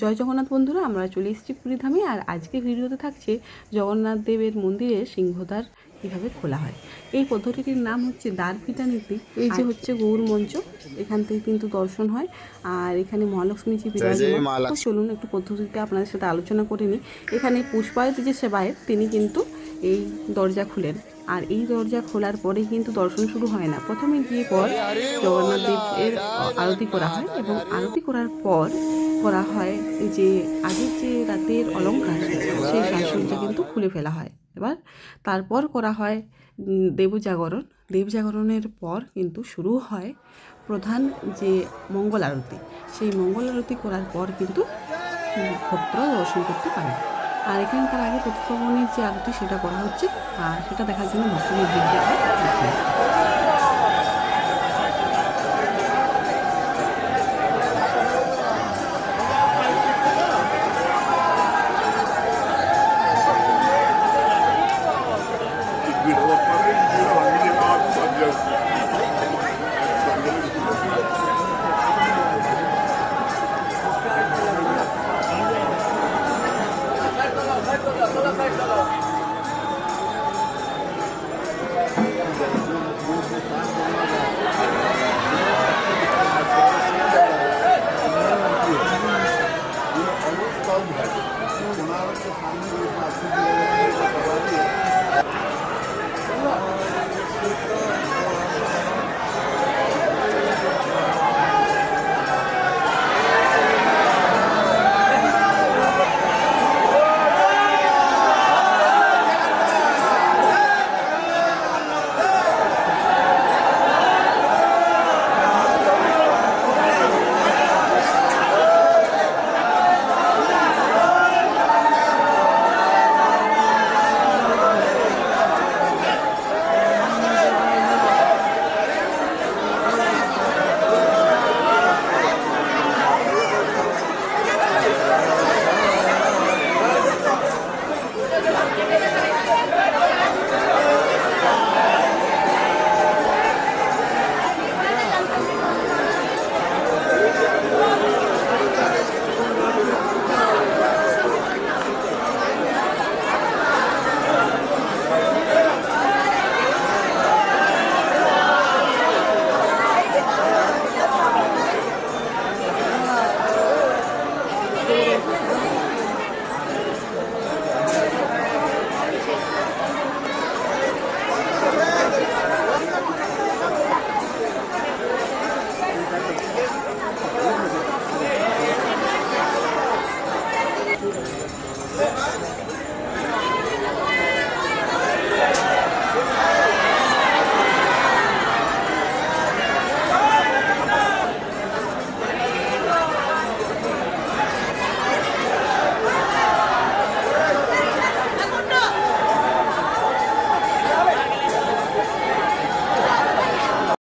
জয় জগন্নাথ বন্ধুরা আমরা চলে এসেছি পুরীধামে আর আজকে ভিডিওতে থাকছে জগন্নাথ দেবের মন্দিরের সিংহদ্বার কীভাবে খোলা হয়। এই পদ্ধতিটির নাম হচ্ছে দ্বার পিটা নীতি এই যে হচ্ছে গৌর মঞ্চ এখান থেকে কিন্তু দর্শন হয়। আর এখানে মহালক্ষ্মী জি বিরাজমান চলুন একটু পদ্ধতিতে আপনাদের সাথে আলোচনা করে নিই। এখানে পুষ্পায়ত যে সেবায়েত তিনি কিন্তু এই দরজা খুলেন। আর এই দরজা খোলার পরে কিন্তু দর্শন শুরু হয় না। প্রথমে গিয়ে পর জগন্নাথ দেবের আরতি করা হয় এবং আরতি করার পর করা হয় এই যে আগের যে রাতের অলঙ্কার সেই সাজসজ্জা কিন্তু খুলে ফেলা হয়। এবার তারপর করা হয় দেবজাগরণ। দেবজাগরণের পর কিন্তু শুরু হয় প্রধান যে মঙ্গল আরতি। সেই মঙ্গল আরতি করার পর কিন্তু উম, ভক্তরা দর্শন করতে পারে। আর এখানে তার আগে প্রতিক্রমণের যে আরতি সেটা করা হচ্ছে। আর সেটা দেখার জন্য ভক্তদের ভিড়।